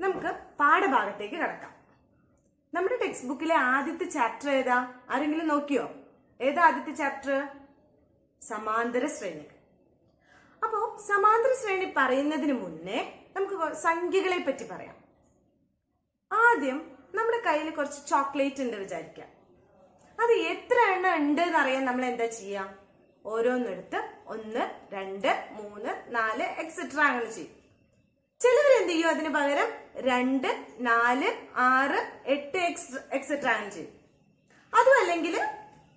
നമുക്ക് പാഠഭാഗത്തേക്ക് കടക്കാം. നമ്മുടെ ടെക്സ്റ്റ് ബുക്കിലെ ആദ്യത്തെ ചാപ്റ്റർ ഏതാ? ആരെങ്കിലും നോക്കിയോ? ഏതാ ആദ്യത്തെ ചാപ്റ്റർ സമാന്തര ശ്രേണി. അപ്പോ സമാന്തര ശ്രേണി പറയുന്നതിന് മുന്നേ നമുക്ക് സംഖ്യകളെ പറ്റി പറയാം. ആദ്യം നമ്മുടെ കയ്യിൽ കുറച്ച് ചോക്ലേറ്റ് ഉണ്ട് വിചാരിക്കാം. അത് എത്ര എണ്ണം ഉണ്ട് എന്നറിയാൻ നമ്മൾ എന്താ ചെയ്യാം? ഓരോന്നെടുത്ത് ഒന്ന് രണ്ട് മൂന്ന് നാല് എക്സെട്ര അങ്ങനെ ചെയ്യും. ചിലവർ എന്ത് ചെയ്യും അതിന് പകരം രണ്ട് നാല് ആറ് എട്ട് എക്സ് എക്സെട്ര അങ്ങനെ ചെയ്യും. അതും അല്ലെങ്കിൽ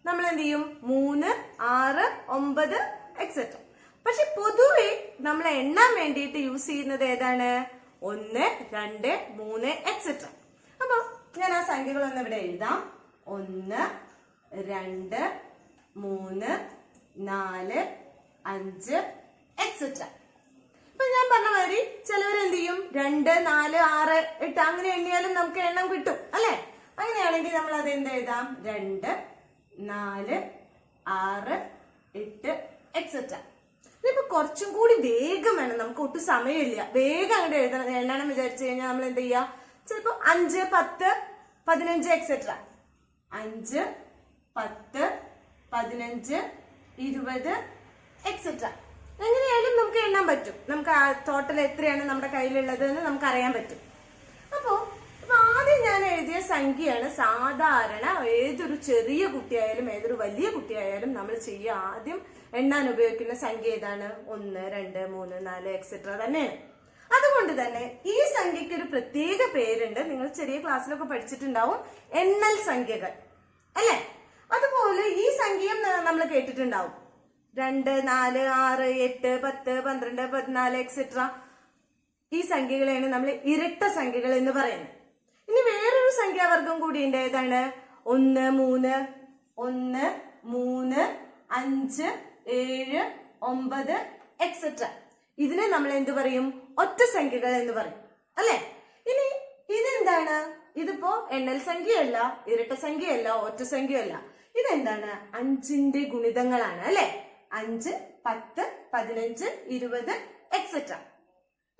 നമ്മൾ എന്ത് ചെയ്യും? മൂന്ന് ആറ് ഒമ്പത് എക്സെട്ര പക്ഷെ പൊതുവെ നമ്മൾ എണ്ണാൻ വേണ്ടിയിട്ട് യൂസ് ചെയ്യുന്നത് ഏതാണ്? ഒന്ന് രണ്ട് മൂന്ന് എക്സെട്ര അപ്പൊ ഞാൻ ആ സംഖ്യകളൊന്ന് ഇവിടെ എഴുതാം. ഒന്ന് രണ്ട് മൂന്ന് നാല് അഞ്ച് എക്സെട്ര ഇപ്പൊ ഞാൻ പറഞ്ഞ മാതിരി ചിലവർ എന്ത് ചെയ്യും രണ്ട് നാല് ആറ് എട്ട് അങ്ങനെ എണ്ണിയാലും നമുക്ക് എണ്ണം കിട്ടും അല്ലെ? അങ്ങനെയാണെങ്കിൽ നമ്മൾ അത് എന്ത് എഴുതാം? രണ്ട് നാല് ആറ് എട്ട് എക്സെട്ര ഇതിപ്പോ കുറച്ചും കൂടി വേഗം വേണം. നമുക്ക് ഒട്ടും സമയമില്ല. വേഗം അങ്ങോട്ട് എഴുതണം. എണ്ണണം വിചാരിച്ചു കഴിഞ്ഞാൽ നമ്മൾ എന്ത് ചെയ്യാം? ചിലപ്പോ അഞ്ച് പത്ത് പതിനഞ്ച് എക്സെട്ര അഞ്ച് പത്ത് പതിനഞ്ച് ഇരുപത് എക്സെട്ര എങ്ങനെയായാലും നമുക്ക് എണ്ണാൻ പറ്റും. നമുക്ക് ആ ടോട്ടൽ എത്രയാണ് നമ്മുടെ കയ്യിലുള്ളത് എന്ന് നമുക്ക് അറിയാൻ പറ്റും. അപ്പോ ഇപ്പൊ ആദ്യം ഞാൻ എഴുതിയ സംഖ്യയാണ് സാധാരണ ഏതൊരു ചെറിയ കുട്ടിയായാലും ഏതൊരു വലിയ കുട്ടിയായാലും നമ്മൾ ചെയ്യുക ആദ്യം എണ്ണാൻ ഉപയോഗിക്കുന്ന സംഖ്യ ഏതാണ്? ഒന്ന് രണ്ട് മൂന്ന് നാല് എക്സെട്ര തന്നെയാണ്. അതുകൊണ്ട് തന്നെ ഈ സംഖ്യക്ക് ഒരു പ്രത്യേക പേരുണ്ട്. നിങ്ങൾ ചെറിയ ക്ലാസ്സിലൊക്കെ പഠിച്ചിട്ടുണ്ടാവും. എണ്ണൽ സംഖ്യകൾ. അല്ലേ? അതുപോലെ ഈ സംഖ്യയും നമ്മൾ കേട്ടിട്ടുണ്ടാവും. രണ്ട് നാല് ആറ് എട്ട് പത്ത് പന്ത്രണ്ട് പതിനാല് എക്സെട്ര ഈ സംഖ്യകളെയാണ് നമ്മൾ ഇരട്ട സംഖ്യകൾ എന്ന് പറയുന്നത്. ഇനി വേറൊരു സംഖ്യാവർഗം കൂടി ഉണ്ട്. ഏതാണ്? ഒന്ന് മൂന്ന് ഒന്ന് മൂന്ന് അഞ്ച് ഏഴ് ഒമ്പത് എക്സെട്ര ഇതിനെ നമ്മൾ എന്ത് പറയും? ഒറ്റ സംഖ്യകൾ എന്ന് പറയും. അല്ലെ? ഇനി ഇതെന്താണ്? ഇതിപ്പോ എണ്ണൽ സംഖ്യയല്ല ഇരട്ട സംഖ്യയല്ല ഒറ്റ സംഖ്യയല്ല. ഇതെന്താണ്? അഞ്ചിന്റെ ഗുണിതങ്ങളാണ് അല്ലെ? അഞ്ച് പത്ത് പതിനഞ്ച് ഇരുപത് എക്സെട്ര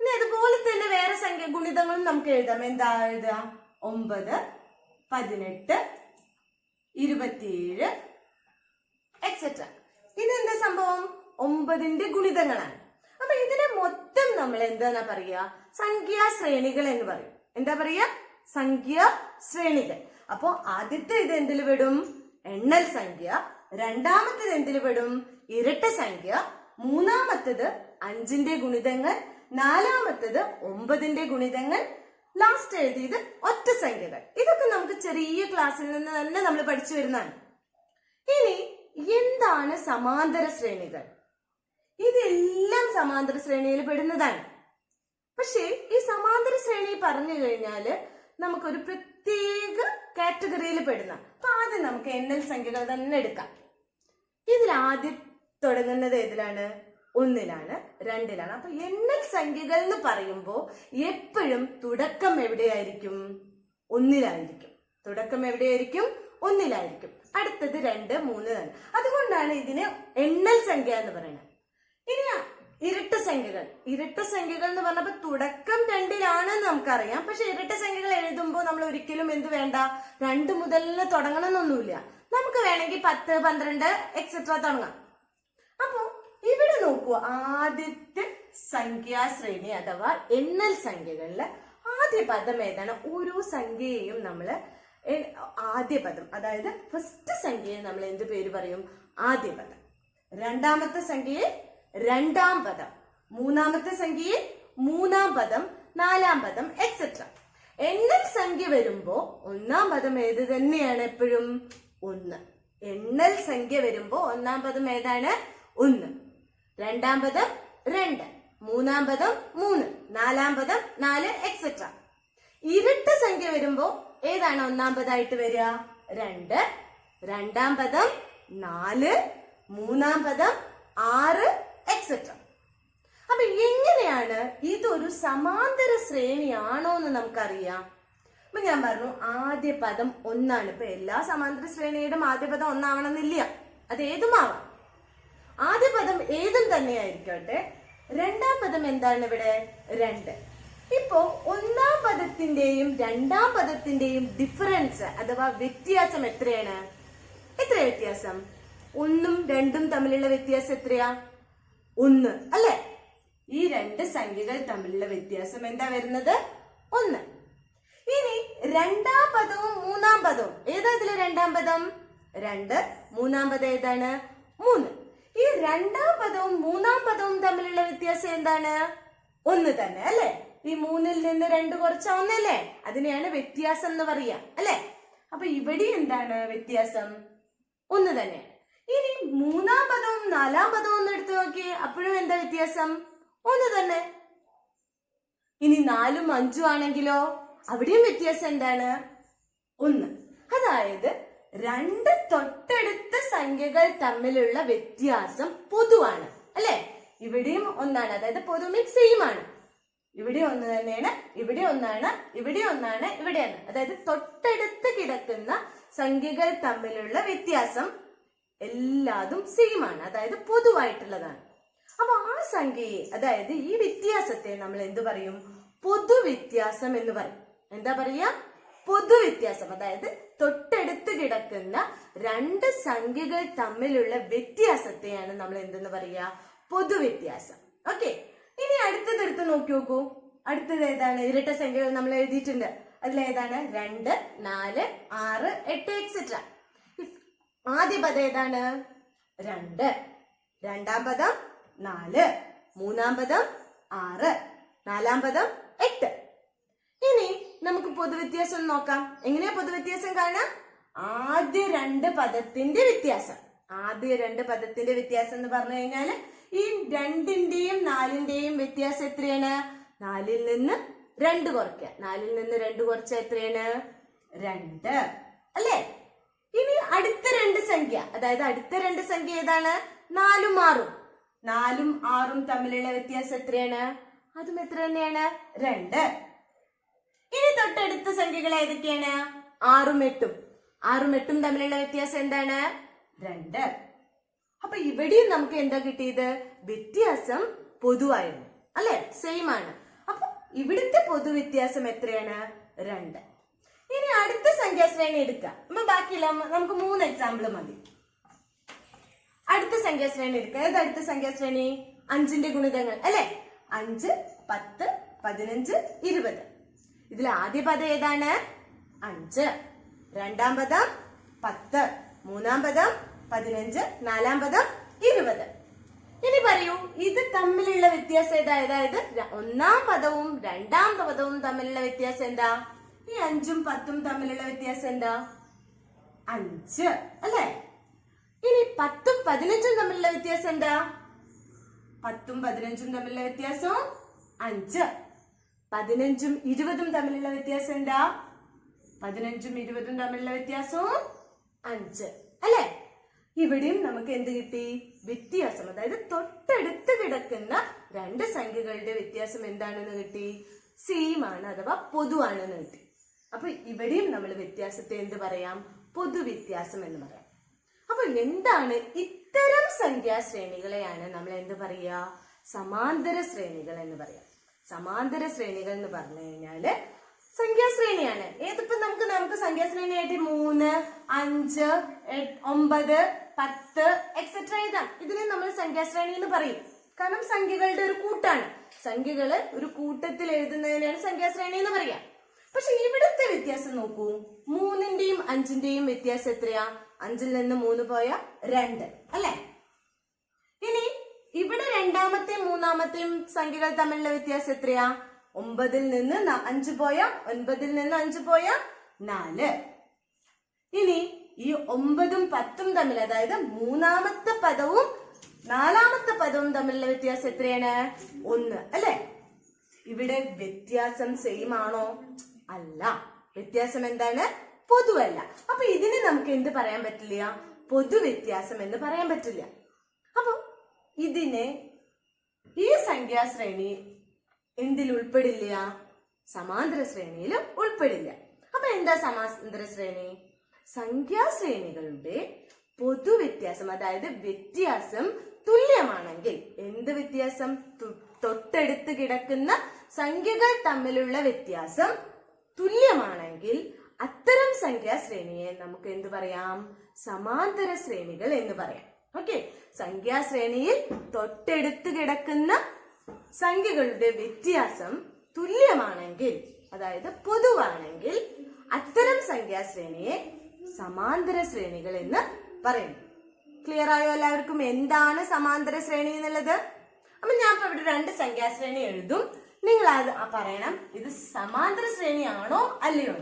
ഇനി അതുപോലെ തന്നെ വേറെ സംഖ്യ ഗുണിതങ്ങളും നമുക്ക് എഴുതാം. എന്താ എഴുതാം ഒമ്പത് പതിനെട്ട് ഇരുപത്തിയേഴ് എക്സെട്ര ഇതെന്താ സംഭവം? ഒമ്പതിന്റെ ഗുണിതങ്ങളാണ്. അപ്പൊ ഇതിനെ മൊത്തം നമ്മൾ എന്താ പറയുക? സംഖ്യാ ശ്രേണികൾ എന്ന് പറയും. എന്താ പറയുക? സംഖ്യാ ശ്രേണികൾ. അപ്പോ ആദ്യത്തെ ഇത് എന്തിൽ പെടും? എണ്ണൽ സംഖ്യ രണ്ടാമത്തത് എന്തിൽ പെടും? ഇരട്ട സംഖ്യ മൂന്നാമത്തത് അഞ്ചിന്റെ ഗുണിതങ്ങൾ നാലാമത്തത് ഒമ്പതിന്റെ ഗുണിതങ്ങൾ ലാസ്റ്റ് എഴുതിയത് ഒറ്റ സംഖ്യകൾ. ഇതൊക്കെ നമുക്ക് ചെറിയ ക്ലാസ്സിൽ നിന്ന് തന്നെ നമ്മൾ പഠിച്ചു വരുന്നതാണ്. ഇനി എന്താണ് സമാന്തര ശ്രേണികൾ? ഇതെല്ലാം സമാന്തര ശ്രേണിയിൽ പെടുന്നതാണ്. പക്ഷേ ഈ സമാന്തര ശ്രേണി പറഞ്ഞു കഴിഞ്ഞാൽ നമുക്കൊരു പ്രത്യേക കാറ്റഗറിയിൽ പെടുന്ന. അപ്പൊ ആദ്യം നമുക്ക് എണ്ണൽ സംഖ്യകൾ തന്നെ എടുക്കാം. ഇതിൽ ആദ്യം തുടങ്ങുന്നത് ഏതിലാണ്? ഒന്നിലാണ് രണ്ടിലാണ്. അപ്പൊ എണ്ണൽ സംഖ്യകൾ എന്ന് പറയുമ്പോൾ എപ്പോഴും തുടക്കം എവിടെയായിരിക്കും? ഒന്നിലായിരിക്കും. തുടക്കം എവിടെയായിരിക്കും? ഒന്നിലായിരിക്കും. അടുത്തത് രണ്ട് മൂന്ന് തന്നെ അതുകൊണ്ടാണ് ഇതിന് എണ്ണൽ സംഖ്യ എന്ന് പറയുന്നത്. ഇനി ഇരട്ട സംഖ്യകൾ. ഇരട്ട സംഖ്യകൾ എന്ന് പറഞ്ഞപ്പോ തുടക്കം രണ്ടിലാണ് നമുക്കറിയാം. പക്ഷെ ഇരട്ട സംഖ്യകൾ എഴുതുമ്പോൾ നമ്മൾ ഒരിക്കലും എന്ത് വേണ്ട? രണ്ട് മുതലിന് തുടങ്ങണമെന്നൊന്നുമില്ല. നമുക്ക് വേണമെങ്കിൽ പത്ത് പന്ത്രണ്ട് എക്സെട്ര തുടങ്ങാം. അപ്പോ ഇവിടെ നോക്കൂ. ആദ്യത്തെ സംഖ്യാശ്രേണി അഥവാ എണ്ണൽ സംഖ്യകളിൽ ആദ്യ പദം ഏതാണ്? ഓരോ സംഖ്യയെയും നമ്മൾ ആദ്യ പദം അതായത് ഫസ്റ്റ് സംഖ്യയെ നമ്മൾ എന്ത് പേര് പറയും? ആദ്യ പദം. രണ്ടാമത്തെ സംഖ്യയെ രണ്ടാം പദം. മൂന്നാമത്തെ സംഖ്യയിൽ മൂന്നാം പദം നാലാം പദം എക്സെട്ര എണ്ണൽ സംഖ്യ വരുമ്പോ ഒന്നാം പദം ഏത് തന്നെയാണ് എപ്പോഴും? ഒന്ന്. എണ്ണൽ സംഖ്യ വരുമ്പോ ഒന്നാം പദം ഏതാണ്? ഒന്ന്. രണ്ടാം പദം രണ്ട്. മൂന്നാം പദം മൂന്ന്. നാലാം പദം നാല് എക്സെട്ര ഇരട്ട സംഖ്യ വരുമ്പോ ഏതാണ് ഒന്നാം പദമായിട്ട് വരിക? രണ്ട്. രണ്ടാം പദം നാല്. മൂന്നാം പദം ആറ്. എക്സെട്ര അപ്പൊ എങ്ങനെയാണ് ഇതൊരു സമാന്തര ശ്രേണിയാണോ എന്ന് നമുക്കറിയാം. അപ്പൊ ഞാൻ പറഞ്ഞു ആദ്യ പദം ഒന്നാണ്. ഇപ്പൊ എല്ലാ സമാന്തര ശ്രേണിയുടെയും ആദ്യ പദം ഒന്നാവണമെന്നില്ല. അത് ഏതുമാവാം? ആദ്യ പദം ഏതും തന്നെ ആയിരിക്കട്ടെ രണ്ടാം പദം എന്താണ് ഇവിടെ? രണ്ട്. ഇപ്പോ ഒന്നാം പദത്തിന്റെയും രണ്ടാം പദത്തിന്റെയും ഡിഫറൻസ് അഥവാ വ്യത്യാസം എത്രയാണ്? എത്ര വ്യത്യാസം? ഒന്നും രണ്ടും തമ്മിലുള്ള വ്യത്യാസം എത്രയാ? ഒന്ന് അല്ലെ? ഈ രണ്ട് സംഖ്യകൾ തമ്മിലുള്ള വ്യത്യാസം എന്താ വരുന്നത്? ഒന്ന്. ഇനി രണ്ടാം പദവും മൂന്നാം പദവും. ഏതാ ഇതിലെ രണ്ടാം പദം? രണ്ട്. മൂന്നാം പദം ഏതാണ്? മൂന്ന്. ഈ രണ്ടാം പദവും മൂന്നാം പദവും തമ്മിലുള്ള വ്യത്യാസം എന്താണ്? ഒന്ന് തന്നെ അല്ലെ? ഈ മൂന്നിൽ നിന്ന് രണ്ട് കുറച്ച ഒന്നല്ലേ അതിനെയാണ് വ്യത്യാസം എന്ന് പറയാ അല്ലെ? അപ്പൊ ഇവിടെ എന്താണ് വ്യത്യാസം? ഒന്ന് തന്നെ. ഇനി മൂന്നാം പദവും നാലാം പദവും ഒന്ന് എടുത്തു നോക്കിയേ. അപ്പോഴും എന്താ വ്യത്യാസം? ഒന്ന് തന്നെ. ഇനി നാലും അഞ്ചും ആണെങ്കിലോ? അവിടെയും വ്യത്യാസം എന്താണ്? ഒന്ന്. അതായത് രണ്ട് തൊട്ടടുത്ത സംഖ്യകൾ തമ്മിലുള്ള വ്യത്യാസം പൊതുവാണ്. അല്ലെ? ഇവിടെയും ഒന്നാണ്. അതായത് പൊതു മീൻസ് സെയിം ആണ്. ഇവിടെ ഒന്ന് തന്നെയാണ് ഇവിടെ ഒന്നാണ് ഇവിടെ ഒന്നാണ് ഇവിടെയാണ്. അതായത് തൊട്ടടുത്ത് കിടക്കുന്ന സംഖ്യകൾ തമ്മിലുള്ള വ്യത്യാസം എല്ലാതും സെയിം ആണ്. അതായത് പൊതുവായിട്ടുള്ളതാണ്. അപ്പൊ ആ സംഖ്യയെ അതായത് ഈ വ്യത്യാസത്തെ നമ്മൾ എന്ത് പറയും? പൊതുവ്യത്യാസം എന്ന് പറയും. എന്താ പറയാ? പൊതുവ്യത്യാസം. അതായത് തൊട്ടടുത്ത് കിടക്കുന്ന രണ്ട് സംഖ്യകൾ തമ്മിലുള്ള വ്യത്യാസത്തെയാണ് നമ്മൾ എന്തെന്ന് പറയാ? പൊതുവ്യത്യാസം. ഓക്കെ ഇനി അടുത്തത് എടുത്ത് നോക്കി നോക്കൂ. അടുത്തത് ഏതാണ്? ഇരട്ട സംഖ്യകൾ നമ്മൾ എഴുതിയിട്ടുണ്ട്. അതിലേതാണ് രണ്ട് നാല് ആറ് എട്ട് എക്സെട്ര ആദ്യ പദം ഏതാണ്? രണ്ട്. രണ്ടാം പദം നാല്. മൂന്നാം പദം ആറ്. നാലാം പദം എട്ട്. ഇനി നമുക്ക് പൊതുവ്യത്യാസം നോക്കാം. എങ്ങനെയാ പൊതുവ്യത്യാസം കാണാം ആദ്യ രണ്ട് പദത്തിന്റെ വ്യത്യാസം. ആദ്യ രണ്ട് പദത്തിന്റെ വ്യത്യാസം എന്ന് പറഞ്ഞു കഴിഞ്ഞാൽ ഈ രണ്ടിന്റെയും നാലിന്റെയും വ്യത്യാസം എത്രയാണ്? നാലിൽ നിന്ന് രണ്ട് കുറയ്ക്കുക. നാലിൽ നിന്ന് രണ്ട് കുറച്ച എത്രയാണ്? രണ്ട്. അല്ലേ? ഇനി അടുത്ത സംഖ്യ. അതായത് അടുത്ത രണ്ട് സംഖ്യ ഏതാണ്? നാലും ആറും. നാലും ആറും തമ്മിലുള്ള വ്യത്യാസം എത്രയാണ്? അതും എത്ര തന്നെയാണ്? രണ്ട്. ഇനി തൊട്ടടുത്ത സംഖ്യകൾ ഏതൊക്കെയാണ്? ആറും എട്ടും. ആറും എട്ടും തമ്മിലുള്ള വ്യത്യാസം എന്താണ്? രണ്ട്. അപ്പൊ ഇവിടെയും നമുക്ക് എന്താ കിട്ടിയത്? വ്യത്യാസം പൊതുവായിരുന്നു. അല്ലെ? സെയിം ആണ്. അപ്പൊ ഇവിടുത്തെ പൊതു വ്യത്യാസം എത്രയാണ്? രണ്ട്. ഇനി അടുത്ത സംഖ്യാശ്രേണി എടുക്കാം. അപ്പൊ ബാക്കിയില്ല നമുക്ക് മൂന്ന് എക്സാമ്പിൾ മതി. അടുത്ത സംഖ്യാശ്രേണി എടുക്കാം. ഏത് അടുത്ത സംഖ്യാശ്രേണി? അഞ്ചിന്റെ ഗുണിതങ്ങൾ. അല്ലെ? അഞ്ച് പത്ത് പതിനഞ്ച് ഇരുപത്. ഇതിൽ ആദ്യ പദം ഏതാണ്? അഞ്ച്. രണ്ടാം പദം പത്ത്. മൂന്നാം പദം പതിനഞ്ച്. നാലാം പദം ഇരുപത്. ഇനി പറയൂ ഇത് തമ്മിലുള്ള വ്യത്യാസം ഏതാ? അതായത് ഒന്നാം പദവും രണ്ടാം പദവും തമ്മിലുള്ള വ്യത്യാസം എന്താ? ഈ അഞ്ചും പത്തും തമ്മിലുള്ള വ്യത്യാസം എന്താ? അഞ്ച് അല്ലേ? ഇനി പത്തും പതിനഞ്ചും തമ്മിലുള്ള വ്യത്യാസം എന്താ? പത്തും പതിനഞ്ചും തമ്മിലുള്ള വ്യത്യാസം അഞ്ച്. പതിനഞ്ചും ഇരുപതും തമ്മിലുള്ള വ്യത്യാസം എന്താ? പതിനഞ്ചും ഇരുപതും തമ്മിലുള്ള വ്യത്യാസവും അഞ്ച് അല്ലേ? ഇവിടെയും നമുക്ക് എന്ത് കിട്ടി? വ്യത്യാസം. അതായത് തൊട്ടടുത്ത് കിടക്കുന്ന രണ്ട് സംഖ്യകളുടെ വ്യത്യാസം എന്താണെന്ന് കിട്ടി? സെയിം ആണ് അഥവാ പൊതുവാണെന്ന് കിട്ടി. അപ്പൊ ഇവിടെയും നമ്മൾ വ്യത്യാസത്തെ എന്ത് പറയാം? പൊതുവ്യത്യാസം എന്ന് പറയാം. അപ്പൊ എന്താണ് ഇത്തരം സംഖ്യാശ്രേണികളെയാണ് നമ്മൾ എന്ത് പറയുക സമാന്തര ശ്രേണികൾ എന്ന് പറയാം. സമാന്തര ശ്രേണികൾ എന്ന് പറഞ്ഞു കഴിഞ്ഞാൽ സംഖ്യാശ്രേണിയാണ് ഏതിപ്പോ നമുക്ക് നമുക്ക് സംഖ്യാശ്രേണിയായിട്ട് മൂന്ന് അഞ്ച് ഒമ്പത് പത്ത് എക്സെട്ര എഴുതാം. ഇതിനെ നമ്മൾ സംഖ്യാശ്രേണി എന്ന് പറയും. കാരണം സംഖ്യകളുടെ ഒരു കൂട്ടാണ്. സംഖ്യകൾ ഒരു കൂട്ടത്തിൽ എഴുതുന്നതിനാണ് സംഖ്യാശ്രേണി എന്ന് പറയാം. പക്ഷെ ഇവിടുത്തെ വ്യത്യാസം നോക്കൂ. മൂന്നിന്റെയും അഞ്ചിന്റെയും വ്യത്യാസം എത്രയാ? അഞ്ചിൽ നിന്ന് മൂന്ന് പോയ രണ്ട് അല്ലെ? ഇനി ഇവിടെ രണ്ടാമത്തെയും മൂന്നാമത്തെയും സംഖ്യകൾ തമ്മിലുള്ള വ്യത്യാസം എത്രയാ? ഒമ്പതിൽ നിന്ന് അഞ്ച് പോയ ഒൻപതിൽ നിന്ന് അഞ്ച് പോയ നാല്. ഇനി ഈ ഒമ്പതും പത്തും തമ്മിൽ അതായത് മൂന്നാമത്തെ പദവും നാലാമത്തെ പദവും തമ്മിലുള്ള വ്യത്യാസം എത്രയാണ്? ഒന്ന് അല്ലെ? ഇവിടെ വ്യത്യാസം സെയിം ആണോ? അല്ല. വ്യത്യാസം എന്താണ്? പൊതുവല്ല. അപ്പൊ ഇതിന് നമുക്ക് എന്ത് പറയാൻ പറ്റില്ല? പൊതു വ്യത്യാസം എന്ന് പറയാൻ പറ്റില്ല. അപ്പൊ ഇതിന് ഈ സംഖ്യാശ്രേണി എന്തിൽ ഉൾപ്പെടില്ല? സമാന്തര ശ്രേണിയിലും ഉൾപ്പെടില്ല. അപ്പൊ എന്താ സമാന്തര ശ്രേണി? സംഖ്യാശ്രേണികളുടെ പൊതുവ്യത്യാസം അതായത് വ്യത്യാസം തുല്യമാണെങ്കിൽ എന്ത് വ്യത്യാസം? തൊട്ടടുത്ത് കിടക്കുന്ന സംഖ്യകൾ തമ്മിലുള്ള വ്യത്യാസം തുല്യമാണെങ്കിൽ അത്തരം സംഖ്യാ ശ്രേണിയെ നമുക്ക് എന്ത് പറയാം? സമാന്തര ശ്രേണികൾ എന്ന് പറയാം. ഓക്കെ? സംഖ്യാശ്രേണിയിൽ തൊട്ടടുത്ത് കിടക്കുന്ന സംഖ്യകളുടെ വ്യത്യാസം തുല്യമാണെങ്കിൽ അതായത് പൊതുവാണെങ്കിൽ അത്തരം സംഖ്യാശ്രേണിയെ സമാന്തര ശ്രേണികൾ എന്ന് പറയുന്നു ക്ലിയർ ആയോ എല്ലാവർക്കും? എന്താണ് സമാന്തര ശ്രേണി എന്നുള്ളത്? അപ്പൊ ഞാൻ ഇപ്പൊ ഇവിടെ രണ്ട് സംഖ്യാശ്രേണി എഴുതും. നിങ്ങൾ അത് പറയണം. ഇത് സമാന്തര ശ്രേണിയാണോ അല്ലയോ?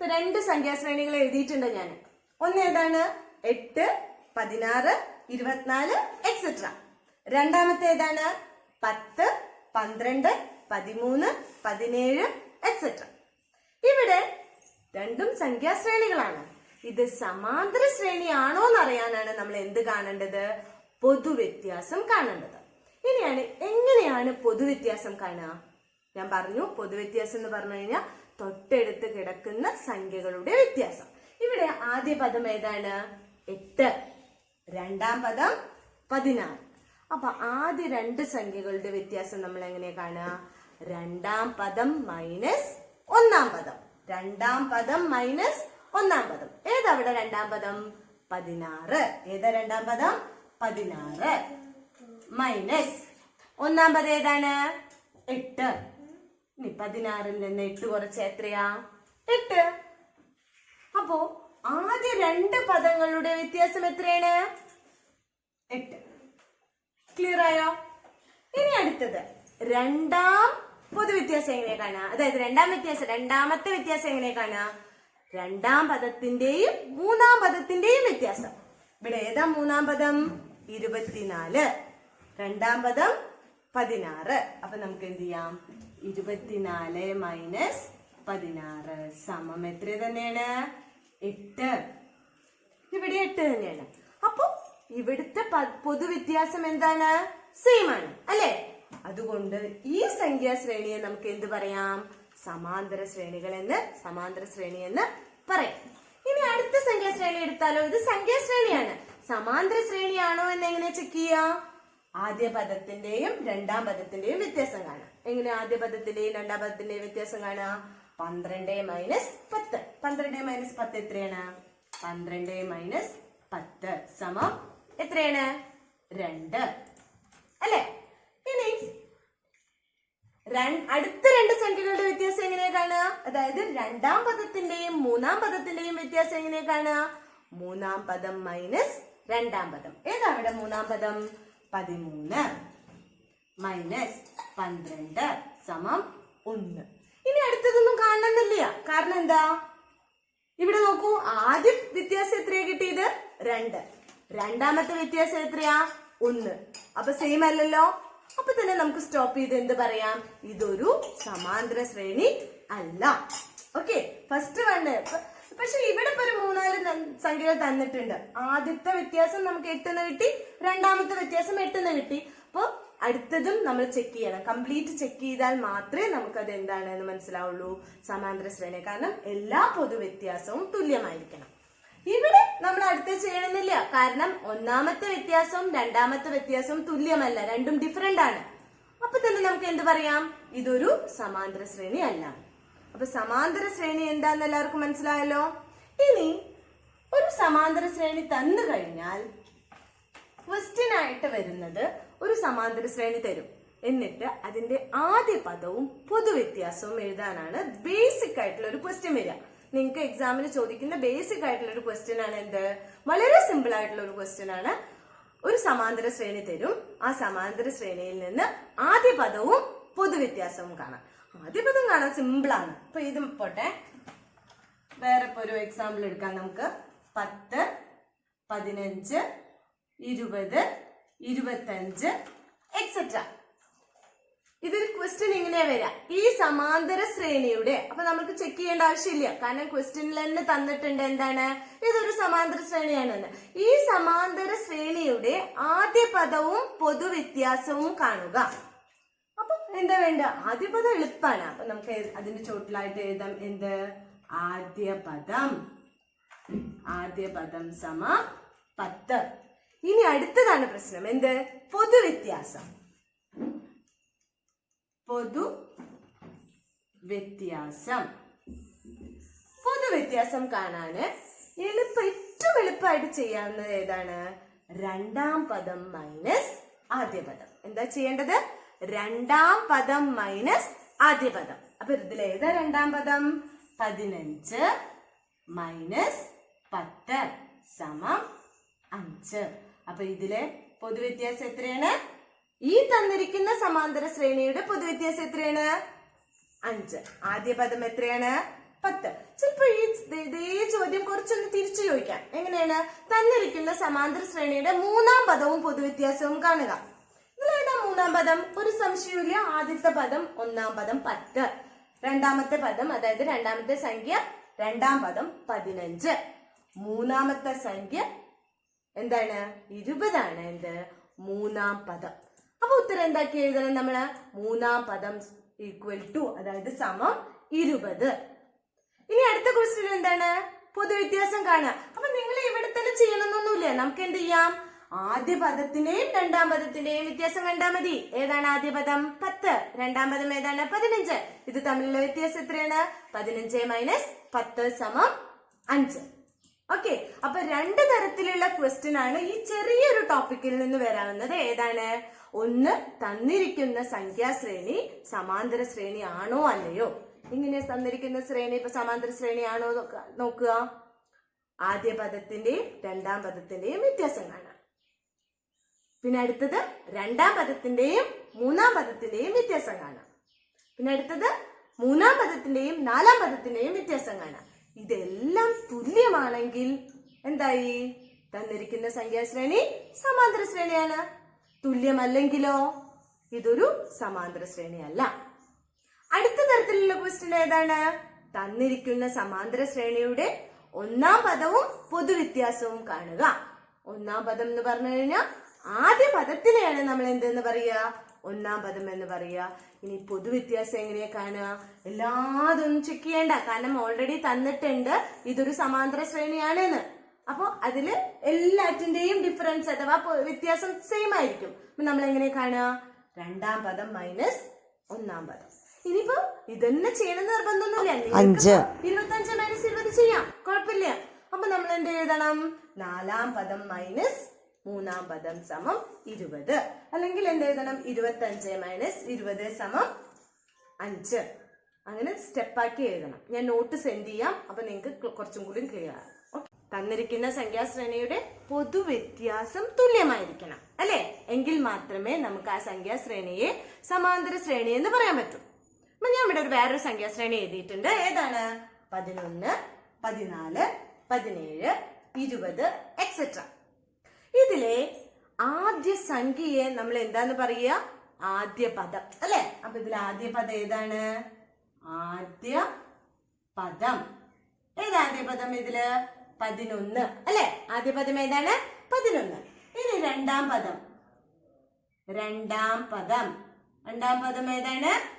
രണ്ട് സംഖ്യാശ്രേണികൾ എഴുതിയിട്ടുണ്ട് ഞാൻ. ഒന്ന് ഏതാണ്? എട്ട് പതിനാറ് ഇരുപത്തിനാല് എക്സെട്ര രണ്ടാമത്തെ ഏതാണ്? പത്ത് പന്ത്രണ്ട് പതിമൂന്ന് പതിനേഴ് എക്സെട്ര ഇവിടെ രണ്ടും സംഖ്യാശ്രേണികളാണ്. ഇത് സമാന്തര ശ്രേണിയാണോ എന്നറിയാനാണ് നമ്മൾ എന്ത് കാണേണ്ടത്? പൊതുവ്യത്യാസം കാണേണ്ടത്. ഇനിയാണ് എങ്ങനെയാണ് പൊതുവ്യത്യാസം കാണുക? ഞാൻ പറഞ്ഞു പൊതുവ്യത്യാസം എന്ന് പറഞ്ഞു കഴിഞ്ഞാൽ തൊട്ടടുത്ത് കിടക്കുന്ന സംഖ്യകളുടെ വ്യത്യാസം. ഇവിടെ ആദ്യ പദം ഏതാണ്? എട്ട്. രണ്ടാം പദം പതിനാറ്. അപ്പൊ ആദ്യ രണ്ട് സംഖ്യകളുടെ വ്യത്യാസം നമ്മൾ എങ്ങനെയാണ് കാണുക? രണ്ടാം പദം മൈനസ് ഒന്നാം പദം. രണ്ടാം പദം മൈനസ് ഒന്നാം പദം. ഏതാ അവിടെ രണ്ടാം പദം? പതിനാറ്. ഏതാ രണ്ടാം പദം? പതിനാറ്. മൈനസ് ഒന്നാം പദം ഏതാണ്? എട്ട്. ഇനി പതിനാറിൽ നിന്ന് എട്ട് കുറച്ച് എത്രയാ? എട്ട്. അപ്പോ ആദ്യ രണ്ട് പദങ്ങളുടെ വ്യത്യാസം എത്രയാണ്? എട്ട്. ക്ലിയർ ആയോ? ഇനി അടുത്തത്. രണ്ടാം പൊതുവ്യത്യാസം എങ്ങനെ കാണാം അതായത് രണ്ടാം വ്യത്യാസം രണ്ടാമത്തെ വ്യത്യാസം എങ്ങനെ കാണാം രണ്ടാം പദത്തിന്റെയും മൂന്നാം പദത്തിന്റെയും വ്യത്യാസം. ഇവിടെ ഏതാ മൂന്നാം പദം? ഇരുപത്തിനാല്. രണ്ടാം പദം? പതിനാറ്. അപ്പൊ നമുക്ക് എന്ത് ചെയ്യാം? ഇരുപത്തിനാല് മൈനസ് പതിനാറ്. സമം എത്ര തന്നെയാണ്? എട്ട്. ഇവിടെ എട്ട് തന്നെയാണ്. അപ്പൊ ഇവിടുത്തെ പൊതുവ്യത്യാസം എന്താണ്? സെയിം ആണ്. അല്ലെ? അതുകൊണ്ട് ഈ സംഖ്യാശ്രേണിയെ നമുക്ക് എന്ത് പറയാം? സമാന്തര ശ്രേണികൾ എന്ന് സമാന്തര ശ്രേണി എന്ന് പറയാം. ഇനി അടുത്ത സംഖ്യാശ്രേണി എടുത്താലോ? ഇത് സംഖ്യാശ്രേണിയാണ് സമാന്തര ശ്രേണിയാണോ എന്ന് എങ്ങനെ ചെക്ക് ചെയ്യാം? ആദ്യ പദത്തിന്റെയും രണ്ടാം പദത്തിന്റെയും വ്യത്യാസം കാണാം. എങ്ങനെ ആദ്യ പദത്തിന്റെയും രണ്ടാം പദത്തിന്റെയും വ്യത്യാസം കാണാം? പന്ത്രണ്ട് മൈനസ് പത്ത്. പന്ത്രണ്ട് മൈനസ് പത്ത് എത്രയാണ്? പന്ത്രണ്ട് മൈനസ് പത്ത് സമം എത്രയാണ്? രണ്ട്. അല്ലെ? അടുത്ത രണ്ട് സംഖ്യകളുടെ വ്യത്യാസം എങ്ങനെയാ കാണുക അതായത് രണ്ടാം പദത്തിന്റെയും മൂന്നാം പദത്തിന്റെയും വ്യത്യാസം എങ്ങനെയാ കാണുക മൂന്നാം പദം മൈനസ് രണ്ടാം പദം. ഏതാ അവിടെ മൂന്നാം പദം? പതിമൂന്ന് മൈനസ് പന്ത്രണ്ട് സമം ഒന്ന്. ഇനി അടുത്തതൊന്നും കാണണമെന്നില്ല. കാരണം എന്താ? ഇവിടെ നോക്കൂ ആദ്യം വ്യത്യാസം എത്രയാ കിട്ടിയത്? രണ്ട്. രണ്ടാമത്തെ വ്യത്യാസം എത്രയാ? ഒന്ന്. അപ്പൊ സെയിം അല്ലല്ലോ? അപ്പൊ തന്നെ നമുക്ക് സ്റ്റോപ്പ് ചെയ്ത് എന്ത് പറയാം? ഇതൊരു സമാന്തര ശ്രേണി അല്ല. ഓക്കെ ഫസ്റ്റ് വണ് പക്ഷെ ഇവിടെ ഇപ്പൊ ഒരു മൂന്നാൽ സംഖ്യകൾ തന്നിട്ടുണ്ട്. ആദ്യത്തെ വ്യത്യാസം നമുക്ക് എട്ടെന്ന് കിട്ടി രണ്ടാമത്തെ വ്യത്യാസം എട്ടെന്ന് കിട്ടി. അപ്പൊ അടുത്തതും നമ്മൾ ചെക്ക് ചെയ്യണം. കംപ്ലീറ്റ് ചെക്ക് ചെയ്താൽ മാത്രമേ നമുക്കത് എന്താണ് എന്ന് മനസ്സിലാവുള്ളൂ. സമാന്തര ശ്രേണി. കാരണം എല്ലാ പൊതുവ്യത്യാസവും തുല്യമായിരിക്കണം. ഇവിടെ നമ്മൾ അടുത്ത് ചെയ്യണമെന്നില്ല. കാരണം ഒന്നാമത്തെ വ്യത്യാസവും രണ്ടാമത്തെ വ്യത്യാസവും തുല്യമല്ല. രണ്ടും ഡിഫറെന്റ് ആണ്. അപ്പൊ തന്നെ നമുക്ക് എന്ത് പറയാം? ഇതൊരു സമാന്തര ശ്രേണി അല്ല. അപ്പൊ സമാന്തര ശ്രേണി എന്താന്ന് എല്ലാവർക്കും മനസ്സിലായല്ലോ? ഇനി ഒരു സമാന്തര ശ്രേണി തന്നു കഴിഞ്ഞാൽ ക്വസ്റ്റ്യൻ ആയിട്ട് വരുന്നത് ഒരു സമാന്തര ശ്രേണി തരും. എന്നിട്ട് അതിന്റെ ആദ്യ പദവും പൊതുവ്യത്യാസവും എഴുതാനാണ് ബേസിക് ആയിട്ടുള്ള ഒരു ക്വസ്റ്റ്യൻ വരിക. നിങ്ങൾക്ക് എക്സാമിന് ചോദിക്കുന്ന ബേസിക് ആയിട്ടുള്ള ഒരു ക്വസ്റ്റ്യൻ ആണ് എന്ത്? വളരെ സിമ്പിൾ ആയിട്ടുള്ള ഒരു ക്വസ്റ്റ്യൻ ആണ്. ഒരു സമാന്തര ശ്രേണി തരും. ആ സമാന്തര ശ്രേണിയിൽ നിന്ന് ആദ്യ പദവും പൊതുവ്യത്യാസവും കാണാം. ആദ്യ പദം കാണാൻ സിമ്പിൾ ആണ്. അപ്പൊ ഇത് പോട്ടെ. വേറെ ഇപ്പൊ ഒരു എക്സാമ്പിൾ എടുക്കാം നമുക്ക്. പത്ത് പതിനഞ്ച് ഇരുപത് ഇരുപത്തഞ്ച് എക്സെട്ര ഇതിൽ ക്വസ്റ്റ്യൻ ഇങ്ങനെ വരാ. ഈ സമാന്തര ശ്രേണിയുടെ അപ്പൊ നമുക്ക് ചെക്ക് ചെയ്യേണ്ട ആവശ്യമില്ല. കാരണം ക്വസ്റ്റ്യനിൽ തന്നെ തന്നിട്ടുണ്ട് എന്താണ്? ഇതൊരു സമാന്തര ശ്രേണിയാണെന്ന് ഈ സമാന്തര ശ്രേണിയുടെ ആദ്യ പദവും പൊതുവ്യത്യാസവും കാണുക. അപ്പൊ എന്താ വേണ്ട? ആദ്യ പദം എളുപ്പമാണ് അപ്പൊ നമുക്ക് അതിന്റെ ചോട്ടിലായിട്ട് എഴുതാം. എന്ത്? ആദ്യ പദം. ആദ്യ പദം സമ പത്ത്. ഇനി അടുത്തതാണ് പ്രശ്നം. എന്ത്? പൊതുവ്യത്യാസം. പൊതു വ്യത്യാസം. പൊതു വ്യത്യാസം കാണാന് എളുപ്പ ഏറ്റവും എളുപ്പമായിട്ട് ചെയ്യാവുന്നത് ഏതാണ്? രണ്ടാം പദം മൈനസ് ആദ്യ പദം. എന്താ ചെയ്യേണ്ടത്? രണ്ടാം പദം മൈനസ് ആദ്യ പദം. അപ്പൊ ഇതിൽ ഏതാ രണ്ടാം പദം? പതിനഞ്ച് മൈനസ് പത്ത് സമം അഞ്ച്. അപ്പൊ ഇതിലെ പൊതുവ്യത്യാസം എത്രയാണ്? ഈ തന്നിരിക്കുന്ന സമാന്തര ശ്രേണിയുടെ പൊതുവ്യത്യാസം എത്രയാണ്? അഞ്ച്. ആദ്യ പദം എത്രയാണ്? പത്ത്. ചിലപ്പോ ഈ ഇതേ ചോദ്യം കുറച്ചൊന്ന് തിരിച്ചു ചോദിക്കാം. എങ്ങനെയാണ്? തന്നിരിക്കുന്ന സമാന്തര ശ്രേണിയുടെ മൂന്നാം പദവും പൊതുവ്യത്യാസവും കാണുക. ഇതിലേതാ മൂന്നാം പദം? ഒരു സംശയമില്ല ആദ്യത്തെ പദം ഒന്നാം പദം പത്ത്. രണ്ടാമത്തെ പദം അതായത് രണ്ടാമത്തെ സംഖ്യ രണ്ടാം പദം പതിനഞ്ച്. മൂന്നാമത്തെ സംഖ്യ എന്താണ്? ഇരുപതാണ് എന്ത്? മൂന്നാം പദം. അപ്പൊ ഉത്തരം എന്താക്കി എഴുതണം നമ്മൾ? മൂന്നാം പദം ഈക്വൽ ടു അതായത് സമം ഇരുപത്. ഇനി അടുത്ത ക്വസ്റ്റ്യൻ എന്താണ്? പൊതുവ്യത്യാസം കാണുക. അപ്പൊ നിങ്ങൾ ഇവിടെ തന്നെ ചെയ്യണമെന്നൊന്നുമില്ല നമുക്ക് എന്ത് ചെയ്യാം? ആദ്യ പദത്തിന്റെയും രണ്ടാം പദത്തിന്റെയും വ്യത്യാസം കണ്ടാൽ മതി. ഏതാണ് ആദ്യ പദം? പത്ത്. രണ്ടാം പദം ഏതാണ്? പതിനഞ്ച്. ഇത് തമ്മിലുള്ള വ്യത്യാസം എത്രയാണ്? പതിനഞ്ച് മൈനസ് പത്ത് സമം അഞ്ച്. ഓക്കെ അപ്പൊ രണ്ട് തരത്തിലുള്ള ക്വസ്റ്റ്യൻ ആണ് ഈ ചെറിയൊരു ടോപ്പിക്കിൽ നിന്ന് വരാവുന്നത്. ഏതാണ്? ഒന്ന് തന്നിരിക്കുന്ന സംഖ്യാശ്രേണി സമാന്തര ശ്രേണി ആണോ അല്ലയോ? ഇങ്ങനെ തന്നിരിക്കുന്ന ശ്രേണി ഇപ്പൊ സമാന്തര ശ്രേണി ആണോ നോക്കുക. ആദ്യ പദത്തിന്റെയും രണ്ടാം പദത്തിന്റെയും വ്യത്യാസം കാണാം. പിന്നെ അടുത്തത് രണ്ടാം പദത്തിന്റെയും മൂന്നാം പദത്തിന്റെയും വ്യത്യാസം കാണാം. പിന്നെ അടുത്തത് മൂന്നാം പദത്തിന്റെയും നാലാം പദത്തിന്റെയും വ്യത്യാസം കാണാം. ഇതെല്ലാം തുല്യമാണെങ്കിൽ എന്തായി? തന്നിരിക്കുന്ന സംഖ്യാശ്രേണി സമാന്തര ശ്രേണിയാണ്. തുല്യമല്ലെങ്കിലോ? ഇതൊരു സമാന്തര ശ്രേണിയല്ല. അടുത്ത തരത്തിലുള്ള ക്വസ്റ്റ്യൻ ഏതാണ്? തന്നിരിക്കുന്ന സമാന്തര ശ്രേണിയുടെ ഒന്നാം പദവും പൊതുവ്യത്യാസവും കാണുക. ഒന്നാം പദം എന്ന് പറഞ്ഞു കഴിഞ്ഞാൽ ആദ്യ പദത്തിനെയാണ് നമ്മൾ എന്തെന്ന് പറയുക? ഒന്നാം പദം എന്ന് പറയുക. ഇനി പൊതുവ്യത്യാസം എങ്ങനെയാ കാണുക? എല്ലാതൊന്നും ചെക്ക് ചെയ്യണ്ട. കാരണം ഓൾറെഡി തന്നിട്ടുണ്ട്. ഇതൊരു സമാന്തര ശ്രേണിയാണെന്ന്. അപ്പൊ അതിൽ എല്ലാറ്റിന്റെയും ഡിഫറൻസ് അഥവാ വ്യത്യാസം സെയിം ആയിരിക്കും. അപ്പൊ നമ്മൾ എങ്ങനെ കാണുക? രണ്ടാം പദം മൈനസ് ഒന്നാം പദം. ഇനിയിപ്പോ ഇതന്നെ ചെയ്യണമെന്ന് നിർബന്ധമൊന്നുമില്ല. അഞ്ച്. ഇരുപത്തഞ്ച് മൈനസ് ഇരുപത് ചെയ്യാം. കുഴപ്പമില്ല. അപ്പൊ നമ്മൾ എന്ത് എഴുതണം? നാലാം പദം മൈനസ് മൂന്നാം പദം സമം ഇരുപത്. അല്ലെങ്കിൽ എന്ത് എഴുതണം? ഇരുപത്തഞ്ച് മൈനസ് ഇരുപത് സമം അഞ്ച്. അങ്ങനെ സ്റ്റെപ്പാക്കി എഴുതണം. ഞാൻ നോട്ട് സെൻഡ് ചെയ്യാം. അപ്പൊ നിങ്ങൾക്ക് കുറച്ചും കൂടി ക്ലിയർ ആകും. Okay. തന്നിരിക്കുന്ന സംഖ്യാശ്രേണിയുടെ പൊതുവ്യത്യാസം തുല്യമായിരിക്കണം അല്ലെ? എങ്കിൽ മാത്രമേ നമുക്ക് ആ സംഖ്യാശ്രേണിയെ സമാന്തര ശ്രേണി എന്ന് പറയാൻ പറ്റൂ. അപ്പൊ ഞാൻ ഇവിടെ ഒരു വേറൊരു സംഖ്യാശ്രേണി എഴുതിയിട്ടുണ്ട്. ഏതാണ്? പതിനൊന്ന് പതിനാല് പതിനേഴ് ഇരുപത് എക്സെട്ര ഇതിലെ ആദ്യ സംഖ്യയെ നമ്മൾ എന്താന്ന് പറയുക? ആദ്യ പദം അല്ലെ? അപ്പൊ ഇതിൽ ആദ്യ പദം ഏതാണ്? ആദ്യ പദം. ഏതാദ്യ പദം ഇതിൽ? പതിനൊന്ന്. അല്ലെ? ആദ്യ പദം ഏതാണ്? പതിനൊന്ന്. ഇനി രണ്ടാം പദം. രണ്ടാം പദം. രണ്ടാം പദം ഏതാണ്?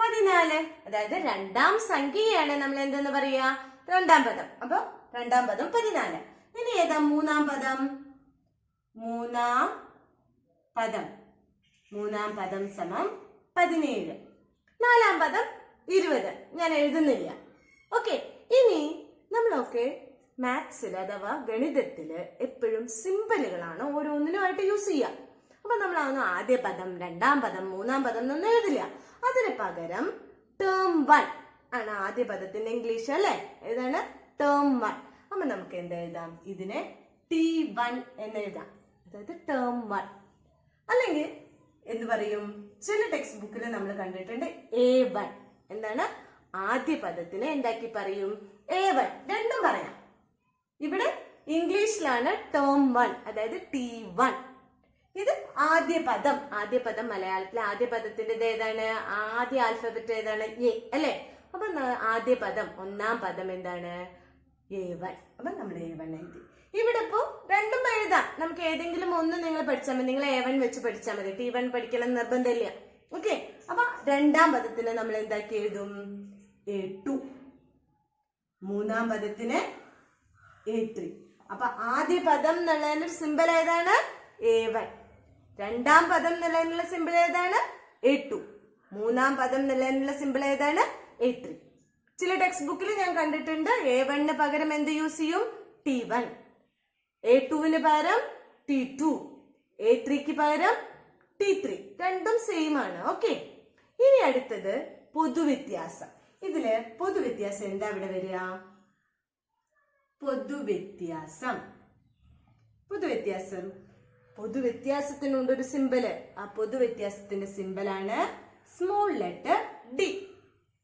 പതിനാല്. അതായത് രണ്ടാം സംഖ്യയാണ് നമ്മൾ എന്തെന്ന് പറയാ? രണ്ടാം പദം. അപ്പൊ രണ്ടാം പദം പതിനാല്. ഇനി ഏതാ മൂന്നാം പദം? മൂന്നാം പദം. മൂന്നാം പദം സമം പതിനേഴ്. നാലാം പദം ഇരുപത്. ഞാൻ എഴുതുന്നില്ല. ഓക്കെ. ഇനി നമ്മളൊക്കെ മാത്സിൽ അഥവാ ഗണിതത്തിൽ എപ്പോഴും സിമ്പിളുകളാണ് ഓരോന്നിനുമായിട്ട് യൂസ് ചെയ്യുക അപ്പൊ നമ്മൾ അതൊന്നും ആദ്യ പദം രണ്ടാം പദം മൂന്നാം പദം എന്നൊന്നും എഴുതില്ല. അതിന് പകരം ടേം വൺ ആണ് ആദ്യ പദത്തിന്റെ ഇംഗ്ലീഷ് അല്ലെ? ഏതാണ്? ടേം വൺ അപ്പൊ നമുക്ക് എന്ത് എഴുതാം? ഇതിനെ ടി വൺ എന്ന് എഴുതാം. അതായത് ടേം വൺ അല്ലെങ്കിൽ എന്ത് പറയും? ചില ടെക്സ്റ്റ് ബുക്കിൽ നമ്മൾ കണ്ടിട്ടുണ്ട് എ വൺ എന്താണ്? ആദ്യ പദത്തിന് എന്താക്കി പറയും? എ വൺ രണ്ടും പറയാം. ഇവിടെ ഇംഗ്ലീഷിലാണ് ടേം വൺ അതായത് ടി വൺ ഇത് ആദ്യ പദം ആദ്യ പദം മലയാളത്തിലെ ആദ്യ പദത്തിന്റെത് ഏതാണ്? ആദ്യ ആൽഫബറ്റ് ഏതാണ്? എ അല്ലേ? അപ്പൊ ആദ്യ പദം ഒന്നാം പദം എന്താണ്? എ വൺ അപ്പൊ നമ്മൾ എ വൺ എഴുതി. ഇവിടെ ഇപ്പോ രണ്ടും എഴുതാം. നമുക്ക് ഏതെങ്കിലും ഒന്ന് നിങ്ങൾ പഠിച്ചാൽ മതി. നിങ്ങൾ എ വൺ വെച്ച് പഠിച്ചാൽ മതി. ടി വൺ പഠിക്കണം നിർബന്ധമില്ല. ഓക്കെ അപ്പൊ രണ്ടാം പദത്തിന് നമ്മൾ എന്താക്കി എഴുതും? എ ടു മൂന്നാം പദത്തിന് എ ത്രീ അപ്പൊ ആദ്യ പദം എന്നുള്ളതിന്റെ സിമ്പിൾ ഏതാണ്? എ വൺ രണ്ടാം പദം എന്നുള്ളതിനുള്ള സിമ്പിൾ ഏതാണ്? എ ടു മൂന്നാം പദം എന്നുള്ളതിനുള്ള സിമ്പിൾ ഏതാണ്? എ ത്രീ ചില ടെക്സ്റ്റ് ബുക്കിൽ ഞാൻ കണ്ടിട്ടുണ്ട് എ വണ്ണിന് പകരം എന്ത് യൂസ് ചെയ്യും? ടി വൺ എ ടുവിന് പകരം ടി ടു എ ത്രീക്ക് പകരം ടി ത്രീ രണ്ടും സെയിം ആണ്. ഓക്കെ ഇനി അടുത്തത് പൊതുവ്യത്യാസം. ഇതിൽ പൊതുവ്യത്യാസം എന്താ ഇവിടെ വരിക? പൊതുവ്യത്യാസം. പൊതുവ്യത്യാസം. പൊതുവ്യത്യാസത്തിനുണ്ട് ഒരു സിമ്പൽ ആ പൊതുവ്യത്യാസത്തിന്റെ സിമ്പലാണ് സ്മോൾ ലെറ്റർ ഡി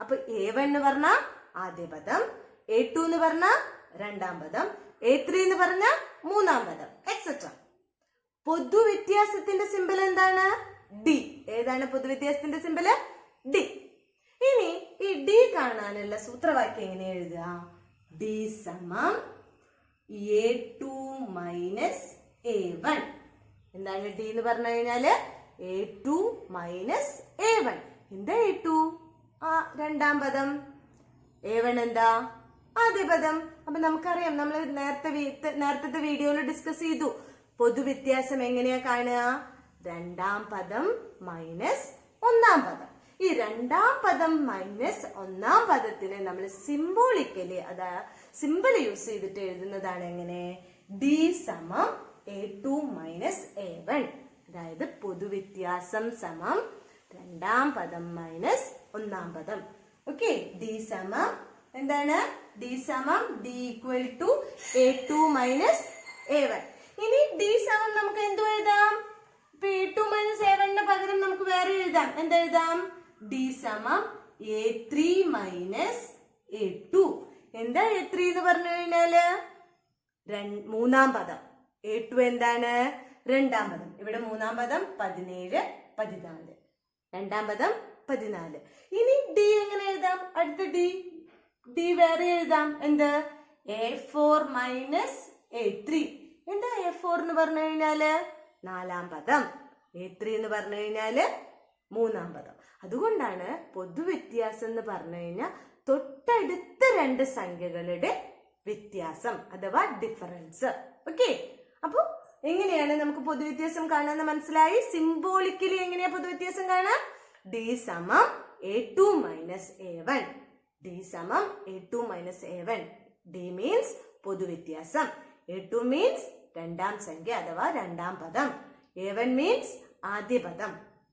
അപ്പൊ എ വൺ എന്ന് പറഞ്ഞ ആദ്യ പദം എ ടു എന്ന് പറഞ്ഞ രണ്ടാം പദം എ ത്രീ എന്ന് പറഞ്ഞ മൂന്നാം പദം എക്സെട്ര പൊതുവ്യത്യാസത്തിന്റെ സിമ്പൽ എന്താണ്? ഡി ഏതാണ് പൊതുവ്യത്യാസത്തിന്റെ സിമ്പൽ ഡി ഇനി ഈ ഡി കാണാനുള്ള സൂത്രവാക്യം എങ്ങനെ എഴുതുക? ഡി സമം A two minus A one. എന്താണ് ഡി എന്ന് പറഞ്ഞു കഴിഞ്ഞാൽ? A two minus A one. എന്താ എ ടു? ആ രണ്ടാം പദം. എ വൺ എന്താ? ആദ്യ പദം. അപ്പൊ നമുക്കറിയാം നമ്മൾ നേരത്തെ നേരത്തെ വീഡിയോയിൽ ഡിസ്കസ് ചെയ്തു. പൊതുവ്യത്യാസം എങ്ങനെയാ കാണുക? രണ്ടാം പദം മൈനസ് ഒന്നാം പദം. ഈ രണ്ടാം പദം മൈനസ് ഒന്നാം പദത്തിനെ നമ്മൾ സിംബോളിക്കലി അതാ സിമ്പിൾ യൂസ് ചെയ്തിട്ട് എഴുതുന്നതാണ് എങ്ങനെ? ഡി സമം A two minus A one അതായത് പൊതുവ്യത്യാസം സമം രണ്ടാം പദം മൈനസ് ഒന്നാം പദം. ഓക്കെ ഡി സമം എന്താണ്? ഡി സമം D equal to A two minus A one ഇനി ഡി സമം നമുക്ക് എന്തു എഴുതാം? ഇപ്പൊ എ ടു മൈനസ് എ വണ്ണിന് പകരം നമുക്ക് വേറെ എഴുതാം. എന്താ എഴുതാം? ഡി സമം A three minus A two എന്താ എ ത്രീ എന്ന് പറഞ്ഞു കഴിഞ്ഞാൽ? മൂന്നാം പദം. എ ടു എന്താണ്? രണ്ടാം പദം. ഇവിടെ മൂന്നാം പദം പതിനേഴ് പതിനാല്. രണ്ടാം പദം പതിനാല്. ഇനി ഡി എങ്ങനെ എഴുതാം? അടുത്ത ഡി ഡി വേറെ എഴുതാം. എന്ത്? A four minus A three എന്താ എ ഫോർ എന്ന് പറഞ്ഞു കഴിഞ്ഞാൽ? നാലാം പദം. എ ത്രീ എന്ന് പറഞ്ഞു കഴിഞ്ഞാൽ മൂന്നാം പദം. അതുകൊണ്ടാണ് പൊതുവ്യത്യാസം എന്ന് പറഞ്ഞു കഴിഞ്ഞാൽ തൊട്ടടുത്ത രണ്ട് സംഖ്യകളുടെ വ്യത്യാസം അഥവാ ഡിഫറൻസ് ഓക്കെ അപ്പൊ എങ്ങനെയാണ് നമുക്ക് പൊതുവ്യത്യാസം കാണാന്ന് മനസ്സിലായി? സിംബോളിക്കലി എങ്ങനെയാ പൊതുവ്യത്യാസം കാണാം? ഡി സമം A two minus A one D സമം A two minus A one D means പൊതുവ്യത്യാസം. A two means രണ്ടാം സംഖ്യ അഥവാ രണ്ടാം പദം. എ വൺ മീൻസ് ആദ്യ പദം.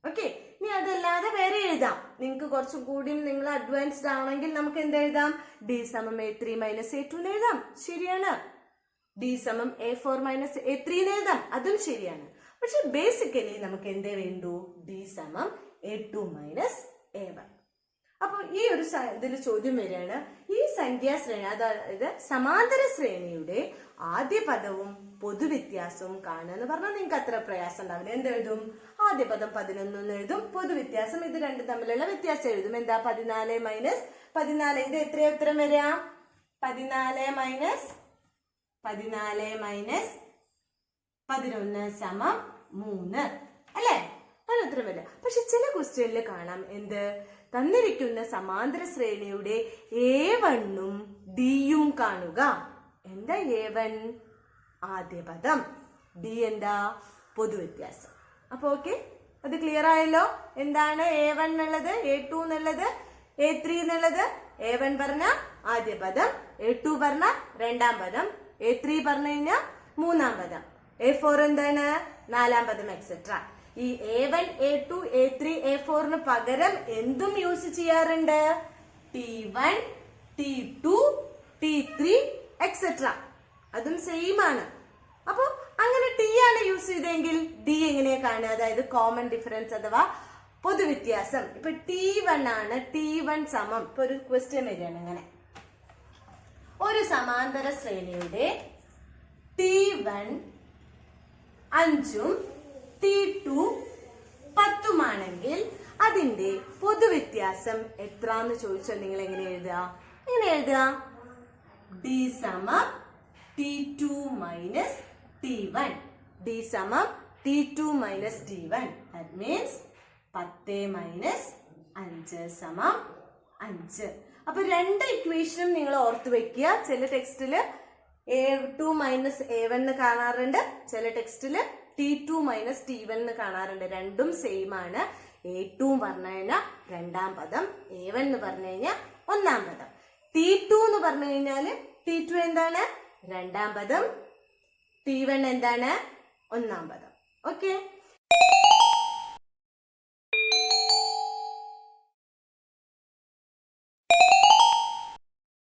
ഓക്കെ ഇനി അതല്ലാതെ വേറെ എഴുതാം. നിങ്ങൾക്ക് കുറച്ചും കൂടി നിങ്ങൾ അഡ്വാൻസ്ഡ് ആണെങ്കിൽ നമുക്ക് എന്ത് എഴുതാം? ഡി സമം A three minus A two എഴുതാം. ശരിയാണ്. ഡി സമം A four minus A three എഴുതാം. അതും ശരിയാണ്. പക്ഷെ ബേസിക്കലി നമുക്ക് എന്തേ വേണ്ടു? ഡി സമം A two minus A one അപ്പോൾ ഈ ഒരു ഇതിൽ ചോദ്യം വരികയാണ്. ഈ സംഖ്യാശ്രേണി അതായത് സമാന്തര ശ്രേണിയുടെ ആദ്യ പദവും പൊതുവ്യത്യാസവും കാണുക എന്ന് പറഞ്ഞാൽ നിങ്ങൾക്ക് അത്ര പ്രയാസം ഉണ്ടാവില്ല. എന്ത് എഴുതും? ആദ്യ പദം പതിനൊന്ന് എഴുതും. പൊതുവ്യത്യാസം ഇത് രണ്ടും തമ്മിലുള്ള വ്യത്യാസം എഴുതും. എന്താ? പതിനാല് മൈനസ് പതിനാല്. ഇത് എത്ര ഉത്തരം വരിക? പതിനാല് മൈനസ് പതിനാല് മൈനസ് പതിനൊന്ന് സമം മൂന്ന്. അല്ലേ? അതിന് ഉത്തരം വരില്ല പക്ഷെ ചില ക്വസ്റ്റ്യനിൽ കാണാം. എന്ത്? തന്നിരിക്കുന്ന സമാന്തര ശ്രേണിയുടെ എ വണ്ണും ഡിയും കാണുക. എന്താ എ വൺ ആദ്യ പദം. ഡി എന്താ? പൊതുവ്യത്യാസം. അപ്പൊ ഓക്കെ അത് ക്ലിയർ ആയല്ലോ? എന്താണ് എ വൺ എന്നുള്ളത്? എ ടു എന്നുള്ളത്? എ ത്രീ എന്നുള്ളത്? എ വൺ പറഞ്ഞ ആദ്യ പദം. എ ടു പറഞ്ഞ രണ്ടാം പദം. എ ത്രീ പറഞ്ഞു കഴിഞ്ഞാൽ മൂന്നാം പദം. എ ഫോർ എന്താണ്? നാലാം പദം എക്സെട്ര ഈ A one A two A three A ഫോറിന് പകരം എന്തും യൂസ് ചെയ്യാറുണ്ട്? T one T two T three etcetera അതും സെയിം ആണ്. അപ്പൊ അങ്ങനെ ടി ആണ് യൂസ് ചെയ്തെങ്കിൽ ഡി എങ്ങനെയാ കാണുക? അതായത് കോമൺ ഡിഫറൻസ് അഥവാ പൊതുവ്യത്യാസം. ഇപ്പൊ ടി വൺ ആണ് ടി വൺ സമം. ഇപ്പൊ ഒരു ക്വസ്റ്റ്യൻ വരികയാണ് ഇങ്ങനെ. ഒരു സമാന്തര ശ്രേണിയുടെ ടി വൺ അഞ്ചും ടി പത്തുമാണെങ്കിൽ അതിന്റെ പൊതുവ്യത്യാസം എത്രാന്ന് ചോദിച്ചാൽ നിങ്ങൾ എങ്ങനെ എഴുതുക? എങ്ങനെ എഴുതുക? ഡി സമം T two minus T one D സമം T two minus T one that means പത്ത് മൈനസ് അഞ്ച് സമം അഞ്ച്. അപ്പൊ രണ്ട് ഇക്വേഷനും നിങ്ങൾ ഓർത്ത് വെക്കുക. ചില ടെക്സ്റ്റിൽ A two minus A one എന്ന് കാണാറുണ്ട്. ചില ടെക്സ്റ്റിൽ T two minus T one എന്ന് കാണാറുണ്ട്. രണ്ടും സെയിം ആണ്. എ ടു പറഞ്ഞു കഴിഞ്ഞാൽ രണ്ടാം പദം. എ വൺ എന്ന് പറഞ്ഞു കഴിഞ്ഞാൽ ഒന്നാം പദം. ടി ടു എന്ന് പറഞ്ഞു കഴിഞ്ഞാൽ ടി ടു എന്താണ്? രണ്ടാം പദം. ടി വൺ എന്താണ്? ഒന്നാം പദം. ഓക്കെ